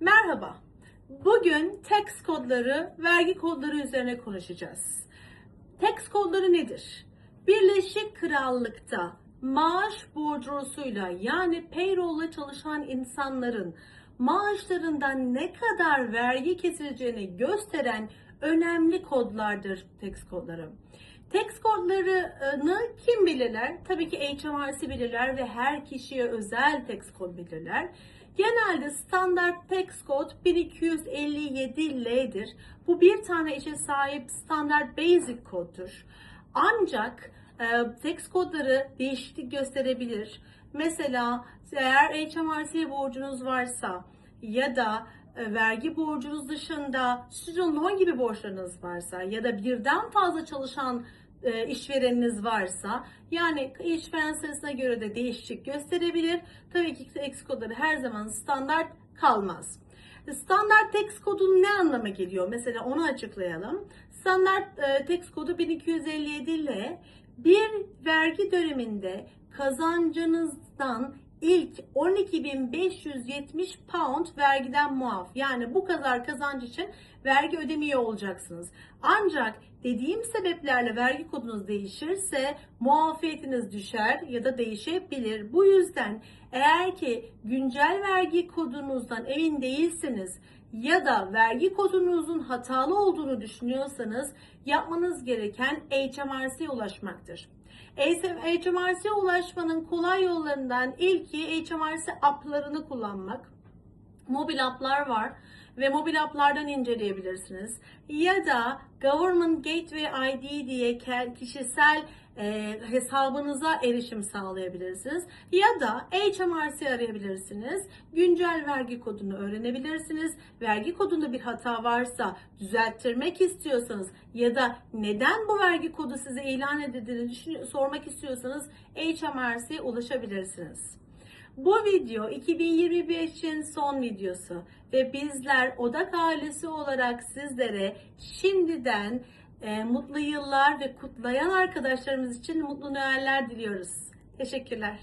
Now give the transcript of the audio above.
Merhaba. Bugün tax kodları, vergi kodları üzerine konuşacağız. Tax kodları nedir? Birleşik Krallık'ta maaş bordrosuyla yani payroll'la çalışan insanların maaşlarından ne kadar vergi kesileceğini gösteren önemli kodlardır tax kodları. Tax kodlarını kim belirler? Tabii ki HMRC belirler ve her kişiye özel tax kod belirler. Genelde standart tax kod 1257L'dir. Bu bir tane işe sahip standart basic koddur. Ancak e, tax kodları değişiklik gösterebilir. Mesela eğer HMRC borcunuz varsa ya da vergi borcunuz dışında student loan gibi borçlarınız varsa ya da birden fazla çalışan e, işvereniniz varsa yani işveren sayısına göre de değişiklik gösterebilir. Tabii ki tax kodları her zaman standart kalmaz. Standart tax kodu ne anlama geliyor? Mesela onu açıklayalım. Standart e, tax kodu 1257 ile bir vergi döneminde kazancınızdan ilk 12.570 pound vergiden muaf. Yani bu kadar kazanç için vergi ödemiyor olacaksınız. Ancak dediğim sebeplerle vergi kodunuz değişirse muafiyetiniz düşer ya da değişebilir. Bu yüzden eğer ki güncel vergi kodunuzdan emin değilseniz ya da vergi kodunuzun hatalı olduğunu düşünüyorsanız yapmanız gereken HMRC'ye ulaşmaktır. HMRC'ye ulaşmanın kolay yollarından ilki HMRC app'larını kullanmak. Mobil app'lar var ve mobil app'lardan inceleyebilirsiniz. Ya da Government Gateway ID diye kişisel e, hesabınıza erişim sağlayabilirsiniz. Ya da HMRC arayabilirsiniz. Güncel vergi kodunu öğrenebilirsiniz. Vergi kodunda bir hata varsa düzelttirmek istiyorsanız ya da neden bu vergi kodu size ilan edildiğini düşün- sormak istiyorsanız HMRC'ye ulaşabilirsiniz. Bu video 2025'in son videosu ve bizler Odak ailesi olarak sizlere şimdiden e, mutlu yıllar ve kutlayan arkadaşlarımız için mutlu Noeller diliyoruz. Teşekkürler.